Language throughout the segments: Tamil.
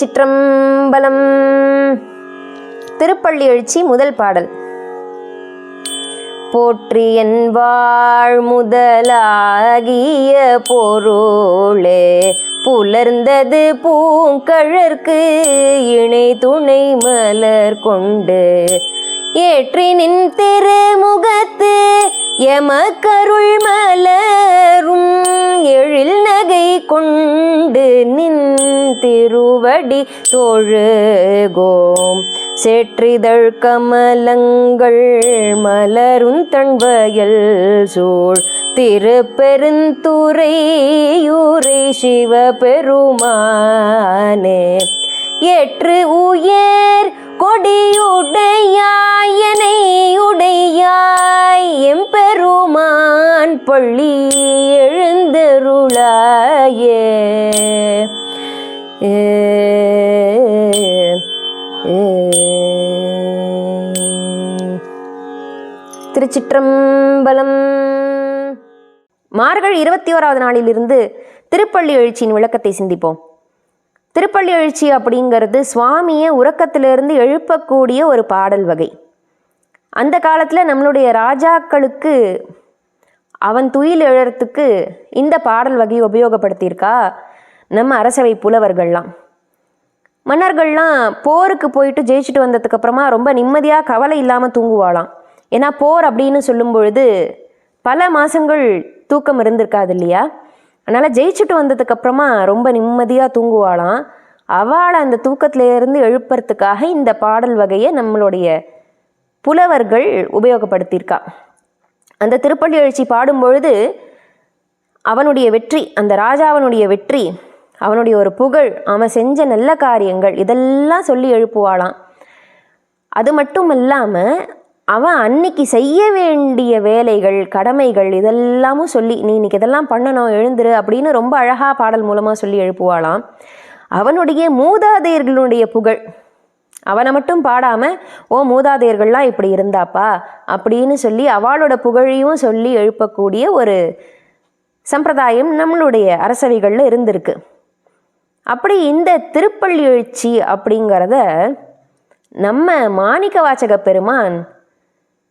திருச்சிற்றம்பலம் திருப்பள்ளி எழுச்சி முதல் பாடல். போற்றி என் வாழ் முதலாகிய பொருளே புலர்ந்தது பூங்கழற்கு இணை துணை மலர் கொண்டு ஏற்றினின் திருமுகத்து எமக்கருள் மலரும் எழில் நகை கொண்டு நின் திருவடி தொழுகோம். சேற்றிதழ் கமலங்கள் மலரும் தன்வயல் சூழ். திருப்பெருந்துறையூரை சிவபெருமானே ஏற்று உயர் கொடியுடையாயனை உடையா எம்பெருமான் பள்ளி எழுந்தருளாயே. ஏ, திருச்சிற்றம்பலம். மார்கழி இருபத்தி ஓராவது நாளிலிருந்து திருப்பள்ளி எழுச்சியின் விளக்கத்தை சிந்திப்போம். திருப்பள்ளி எழுச்சி அப்படிங்கிறது சுவாமியை உறக்கத்திலிருந்து எழுப்பக்கூடிய ஒரு பாடல் வகை. அந்த காலத்தில் நம்மளுடைய ராஜாக்களுக்கு அவன் துயில் எழுறத்துக்கு இந்த பாடல் வகையை உபயோகப்படுத்தியிருக்கா? நம்ம அரசவை புலவர்கள்லாம். மன்னர்கள்லாம் போருக்கு போயிட்டு ஜெயிச்சுட்டு வந்ததுக்கப்புறமா ரொம்ப நிம்மதியாக கவலை இல்லாமல் தூங்குவாளாம். ஏன்னா போர் அப்படின்னு சொல்லும் பொழுது பல மாதங்கள் தூக்கம் இருந்திருக்காது இல்லையா? அதனால் ஜெயிச்சுட்டு வந்ததுக்கப்புறமா ரொம்ப நிம்மதியாக தூங்குவாளாம். அவளை அந்த தூக்கத்திலேருந்து எழுப்புறதுக்காக இந்த பாடல் வகையை நம்மளுடைய புலவர்கள் உபயோகப்படுத்தியிருக்கா. அந்த திருப்பள்ளி எழுச்சி பாடும்பொழுது அவனுடைய வெற்றி அந்த ராஜாவனுடைய வெற்றி அவனுடைய ஒரு புகழ் அவன் செஞ்ச நல்ல காரியங்கள் இதெல்லாம் சொல்லி எழுப்புவாளாம். அது மட்டும் இல்லாமல் அவன் அன்னைக்கு செய்ய வேண்டிய வேலைகள் கடமைகள் இதெல்லாமும் சொல்லி நீ இன்னைக்கு இதெல்லாம் பண்ணணும் எழுந்துரு அப்படின்னு ரொம்ப அழகாக பாடல் மூலமாக சொல்லி எழுப்புவாளாம். அவனுடைய மூதாதையர்களுடைய புகழ் அவனை மட்டும் பாடாமல் ஓ மூதாதையர்கள்லாம் இப்படி இருந்தாப்பா? அப்படின்னு சொல்லி அவளோட புகழையும் சொல்லி எழுப்பக்கூடிய ஒரு சம்பிரதாயம் நம்மளுடைய அரசவைகளில் இருந்திருக்கு. அப்படி இந்த திருப்பள்ளி எழுச்சி அப்படிங்கிறத நம்ம மாணிக்க வாச்சக பெருமான்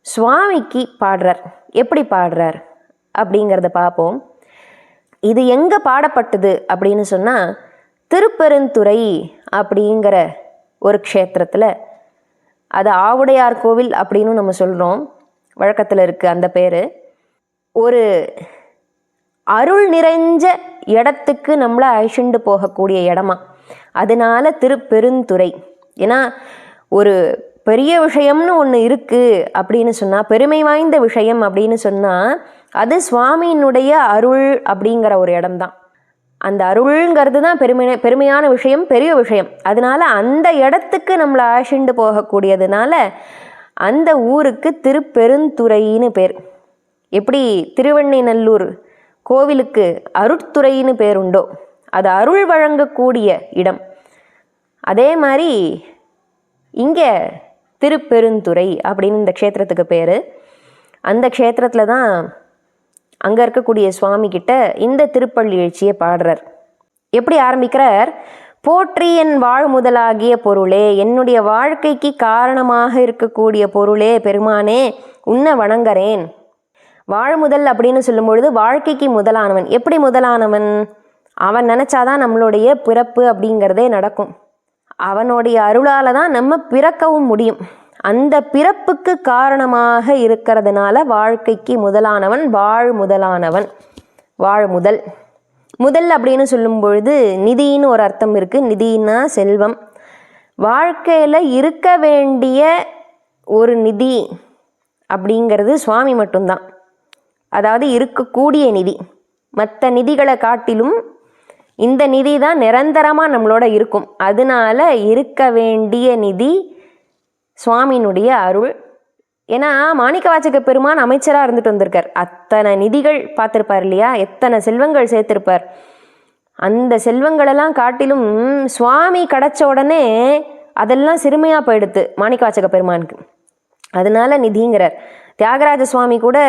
சுவாமிக்கு பாடுறார். எப்படி பாடுறார் அப்படிங்கிறத பார்ப்போம் இது எங்கே பாடப்பட்டது அப்படின்னு சொன்னால் திருப்பெருந்துறை அப்படிங்கிற ஒரு க்ஷேத்திரத்தில். அது ஆவுடையார் கோவில் அப்படின்னு நம்ம சொல்கிறோம் வழக்கத்தில் இருக்குது அந்த பேர். ஒரு அருள் நிறைஞ்ச இடத்துக்கு நம்மளை அழிச்சுண்டு போகக்கூடிய இடமா. அதனால திருப்பெருந்துறை ஏன்னா ஒரு பெரிய விஷயம்னு ஒன்று இருக்குது அப்படின்னு சொன்னால் பெருமை வாய்ந்த விஷயம் அப்படின்னு சொன்னால் அது சுவாமியினுடைய அருள் அப்படிங்கிற ஒரு இடம்தான். அந்த அருள்ங்கிறது தான் பெருமை பெருமையான விஷயம் பெரிய விஷயம். அதனால் அந்த இடத்துக்கு நம்மளை அழைச்சிண்டு போகக்கூடியதுனால அந்த ஊருக்கு திருப்பெருந்துறைன்னு பேர். எப்படி? திருவெண்ணைநல்லூர் கோவிலுக்கு அருட்துறைன்னு பேருண்டோ அது அருள் வழங்கக்கூடிய இடம். அதே மாதிரி இங்கே திருப்பெருந்துறை அப்படின்னு இந்த க்ஷேத்திரத்துக்கு பேர். அந்த க்ஷேத்திரத்தில் தான் அங்கே இருக்கக்கூடிய சுவாமி கிட்ட இந்த திருப்பள்ளி எழுச்சியை பாடுறார். எப்படி ஆரம்பிக்கிறார்? போற்றி என் வாழ் முதலாகிய பொருளே என்னுடைய வாழ்க்கைக்கு காரணமாக இருக்கக்கூடிய பொருளே பெருமானே உன்னை வணங்குறேன். வாழ்முதல் அப்படின்னு சொல்லும் பொழுது வாழ்க்கைக்கு முதலானவன். எப்படி முதலானவன்? அவன் நினச்சாதான் நம்மளுடைய பிறப்பு அப்படிங்கிறதே நடக்கும். அவனுடைய அருளால் தான் நம்ம பிறக்கவும் முடியும். அந்த பிறப்புக்கு காரணமாக இருக்கிறதுனால வாழ்க்கைக்கு முதலானவன் வாழ் முதலானவன். வாழ் முதல். முதல் அப்படின்னு சொல்லும் பொழுது நிதின்னு ஒரு அர்த்தம் இருக்குது நிதினா செல்வம். வாழ்க்கையில் இருக்க வேண்டிய ஒரு நிதி அப்படிங்கிறது சுவாமி மட்டும்தான். அதாவது இருக்கக்கூடிய நிதி. மற்ற நிதிகளை காட்டிலும் இந்த நிதி தான் நிரந்தரமாக நம்மளோட இருக்கும். அதனால இருக்க வேண்டிய நிதி சுவாமியினுடைய அருள். ஏன்னா மாணிக்க வாச்சக பெருமான் அமைச்சராக இருந்துட்டு வந்திருக்கார். அத்தனை நிதிகள் பார்த்துருப்பார் இல்லையா? எத்தனை செல்வங்கள் சேர்த்திருப்பார். அந்த செல்வங்களெல்லாம் காட்டிலும் சுவாமி கிடச்ச உடனே அதெல்லாம் சிறுமையாக போயிடுது மாணிக்க வாச்சக பெருமானுக்கு. அதனால நிதிங்கிறார். தியாகராஜ சுவாமி கூட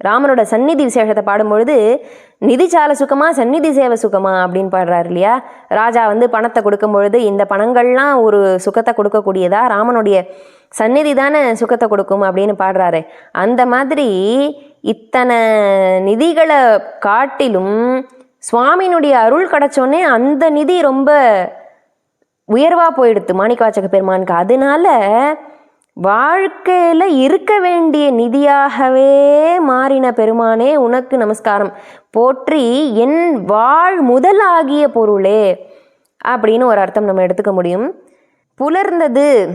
ராமனோட சந்நிதி விசேஷத்தை பாடும்பொழுது நிதிச்சால சுகமா சந்நிதி சேவை சுகமா? அப்படின்னு பாடுறாரு இல்லையா? ராஜா வந்து பணத்தை கொடுக்கும் பொழுது இந்த பணங்கள்லாம் ஒரு சுகத்தை கொடுக்கக்கூடியதா? ராமனுடைய சந்நிதி தானே சுகத்தை கொடுக்கும்? அப்படின்னு பாடுறாரு. அந்த மாதிரி இத்தனை நிதிகளை காட்டிலும் சுவாமியினுடைய அருள் கிடச்சோன்னே அந்த நிதி ரொம்ப உயர்வாக போயிடுது மாணிக்க மாணிக்கவாச்சக பெருமானுக்கு. அதனால வாழ்க்கையில் இருக்க வேண்டிய நிதியாகவே மாறின பெருமானே உனக்கு நமஸ்காரம். போற்றி என் வாழ் முதலாகிய பொருளே அப்படின்னு ஒரு அர்த்தம் நம்ம எடுத்துக்க முடியும். புலர்ந்தது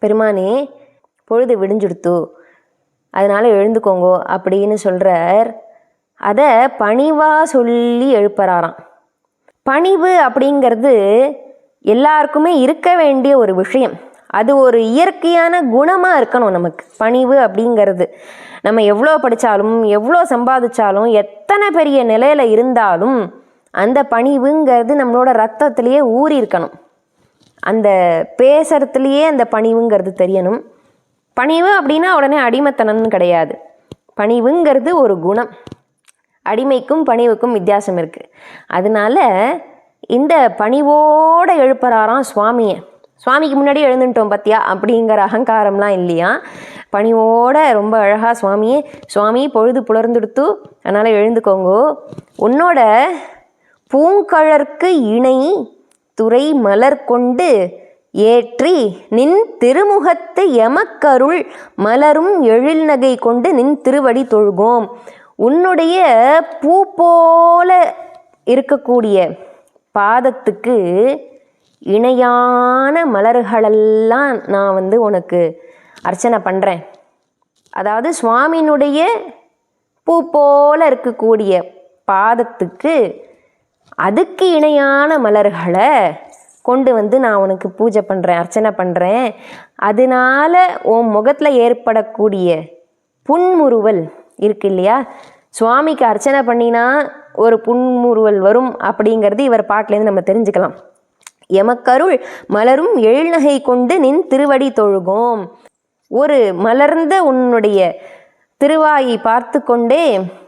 பெருமானே பொழுது விடிஞ்சுடுத்து. அதனால் எழுந்துக்கோங்கோ அப்படின்னு சொல்கிறார் அதை பணிவாக சொல்லி எழுப்புறாராம். பணிவு அப்படிங்கிறது எல்லாருக்குமே இருக்க வேண்டிய ஒரு விஷயம். அது ஒரு இயற்கையான குணமாக இருக்கணும் நமக்கு. பணிவு அப்படிங்கிறது. நம்ம எவ்வளோ படித்தாலும் எவ்வளோ சம்பாதிச்சாலும் எத்தனை பெரிய நிலையில் இருந்தாலும் அந்த பணிவுங்கிறது நம்மளோட ரத்தத்துலேயே ஊறி இருக்கணும். அந்த பேசுறதுலேயே அந்த பணிவுங்கிறது தெரியணும். பணிவு அப்படின்னா உடனே அடிமைத்தனம்னு கிடையாது. பணிவுங்கிறது ஒரு குணம். அடிமைக்கும் பணிவுக்கும் வித்தியாசம் இருக்குது அதனால இந்த பணிவோடு எழுப்புறாராம் சுவாமியை. சுவாமிக்கு முன்னாடி எழுந்துட்டோம் பத்தியா? அப்படிங்கிற அகங்காரம்லாம் இல்லையா? பணிவோட ரொம்ப அழகாக சுவாமியே சுவாமி பொழுது புலர்ந்துடுத்து அதனால் எழுந்துக்கோங்கோ. உன்னோட பூங்கழற்கு இணை துறை மலர் கொண்டு ஏற்றி நின் திருமுகத்து எமக்கருள் மலரும் எழில் நகை கொண்டு நின் திருவடி தொழுகோம். உன்னுடைய பூ போல இருக்கக்கூடிய பாதத்துக்கு இணையான மலர்களெல்லாம் நான் வந்து உனக்கு அர்ச்சனை பண்ணுறேன் அதாவது சுவாமியினுடைய பூ போல இருக்கக்கூடிய பாதத்துக்கு அதுக்கு இணையான மலர்களை கொண்டு வந்து நான் உனக்கு பூஜை பண்ணுறேன் அர்ச்சனை பண்ணுறேன் அதனால உன் முகத்தில் ஏற்படக்கூடிய புன்முறுவல் இருக்கு இல்லையா? சுவாமிக்கு அர்ச்சனை பண்ணினா ஒரு புன்முறுவல் வரும் அப்படிங்கிறது இவர் பாட்டிலேருந்து நம்ம தெரிஞ்சுக்கலாம். எமக்கருள் மலரும் எழில்நகை கொண்டு நின் திருவடி தொழுகோம். ஒரு மலர்ந்த உன்னுடைய திருவாயை பார்த்து கொண்டே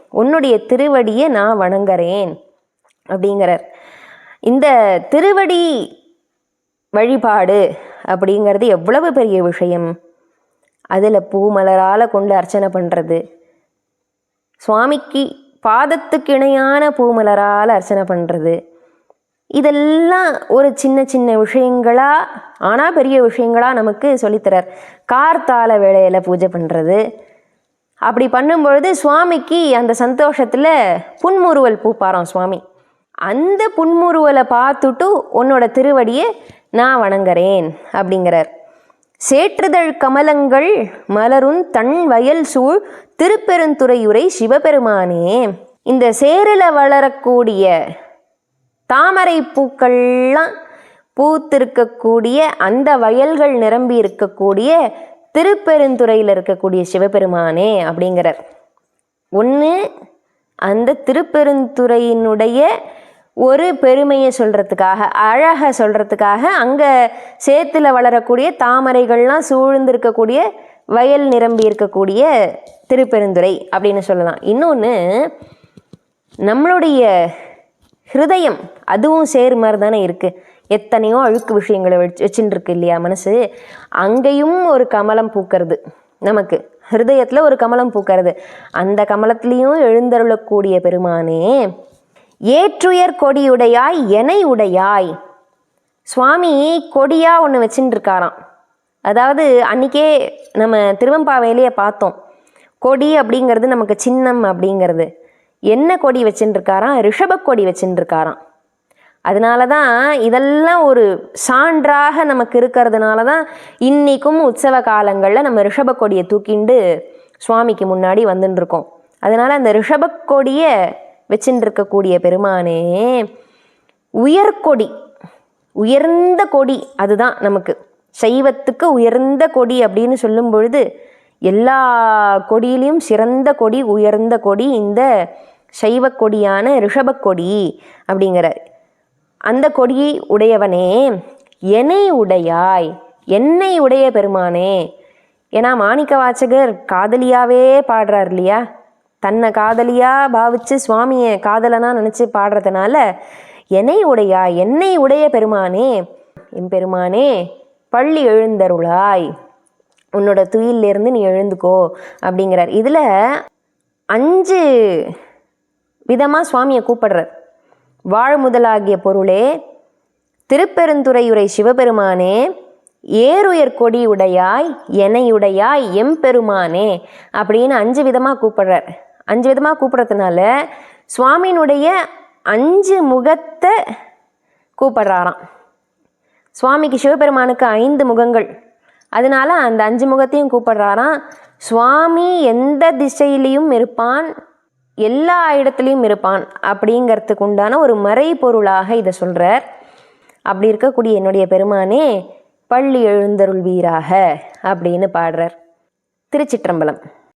உன்னுடைய திருவடியை நான் வணங்குறேன் அப்படிங்கிறார். இந்த திருவடி வழிபாடு அப்படிங்கிறது எவ்வளவு பெரிய விஷயம். அதில் பூ மலரால் கொண்டு அர்ச்சனை பண்ணுறது சுவாமிக்கு பாதத்துக்கு இணையான பூமலரால் அர்ச்சனை பண்ணுறது இதெல்லாம் ஒரு சின்ன சின்ன விஷயங்களா? ஆனால் பெரிய விஷயங்களா நமக்கு சொல்லித்தரார். கார்த்தால வேளையில் பூஜை பண்ணுறது அப்படி பண்ணும்பொழுது சுவாமிக்கு அந்த சந்தோஷத்தில் புன்முறுவல் பூப்பாராம் சுவாமி. அந்த புன்முறுவலை பார்த்துட்டு உன்னோட திருவடியை நான் வணங்குறேன் அப்படிங்கிறார். சேற்றுதழ் கமலங்கள் மலரும் தன் வயல் சூழ் திருப்பெருந்துறையுரை சிவபெருமானே. இந்த சேரில் வளரக்கூடிய தாமரை பூக்கள்லாம் பூத்திருக்கக்கூடிய அந்த வயல்கள் நிரம்பி இருக்கக்கூடிய திருப்பெருந்துறையில் இருக்கக்கூடிய சிவபெருமானே அப்படிங்கிறார். ஒன்று அந்த திருப்பெருந்துறையினுடைய ஒரு பெருமையை சொல்கிறதுக்காக அழகை சொல்கிறதுக்காக அங்கே சேத்துல வளரக்கூடிய தாமரைகள்லாம் சூழ்ந்திருக்கக்கூடிய வயல் நிரம்பி இருக்கக்கூடிய திருப்பெருந்துறை அப்படின்னு சொல்லலாம். இன்னொன்று நம்மளுடைய ஹிருதயம் அதுவும் சேர் மாதிரி தானே இருக்குது எத்தனையோ அழுக்கு விஷயங்களை வச்சு வச்சுட்டு இருக்கு இல்லையா மனசு? அங்கேயும் ஒரு கமலம் பூக்கிறது நமக்கு. ஹிருதயத்தில் ஒரு கமலம் பூக்கிறது. அந்த கமலத்திலையும் எழுந்தருளக்கூடிய பெருமானே ஏற்றுயர் கொடியுடையாய் எனை உடையாய். சுவாமி கொடியாக ஒன்று வச்சுட்டு இருக்காராம் அதாவது அன்றைக்கே நம்ம திருவம்பாவையிலேயே பார்த்தோம். கொடி அப்படிங்கிறது நமக்கு சின்னம் அப்படிங்கிறது. என்ன கொடி வச்சுட்டு ரிஷபக்கொடி ரிஷப கொடி அதனால தான் இதெல்லாம் ஒரு சான்றாக நமக்கு இருக்கிறதுனால தான் இன்றைக்கும் உற்சவ காலங்களில் நம்ம ரிஷப கொடியை தூக்கிண்டு சுவாமிக்கு முன்னாடி வந்துட்டுருக்கோம் அதனால் அந்த ரிஷப கொடியை இருக்கக்கூடிய பெருமானே உயர்கொடி உயர்ந்த கொடி அதுதான் நமக்கு. சைவத்துக்கு உயர்ந்த கொடி அப்படின்னு சொல்லும் பொழுது எல்லா கொடியிலையும் சிறந்த கொடி உயர்ந்த கொடி இந்த சைவ கொடியான ரிஷபக்கொடி அப்படிங்கிறார். அந்த கொடியை உடையவனே என்னை உடையாய் என்னை உடைய பெருமானே ஏன்னா மாணிக்க வாச்சகர் காதலியாவே பாடுறார் இல்லையா? தன்னை காதலியாக பாவிச்சு சுவாமியை காதலனாக நினச்சி பாடுறதுனால என்னை உடையா என்னை உடைய பெருமானே எம்பெருமானே பள்ளி எழுந்தருளாய். உன்னோட துயிலிருந்து நீ எழுந்துக்கோ அப்படிங்கிறார். இதில் அஞ்சு விதமாக சுவாமியை கூப்பிடுறார். வாழ் முதலாகிய பொருளே திருப்பெருந்துறையுரை சிவபெருமானே ஏறுயர் கொடி உடையாய் எனையுடையாய் எம்பெருமானே அப்படின்னு அஞ்சு விதமாக கூப்பிடுறார். அஞ்சு விதமாக கூப்பிட்றதுனால சுவாமியினுடைய அஞ்சு முகத்தை கூப்பிடுறாராம். சுவாமிக்கு சிவபெருமானுக்கு ஐந்து முகங்கள். அதனால அந்த அஞ்சு முகத்தையும் கூப்பிடுறாராம். சுவாமி எந்த திசையிலையும் இருப்பான் எல்லா இடத்துலையும் இருப்பான் அப்படிங்கிறதுக்கு உண்டான ஒரு மறைபொருளாக இதை சொல்கிறார் அப்படி இருக்கக்கூடிய என்னுடைய பெருமானே பள்ளி எழுந்தருள்வீராக அப்படின்னு பாடுறார். திருச்சிற்றம்பலம்.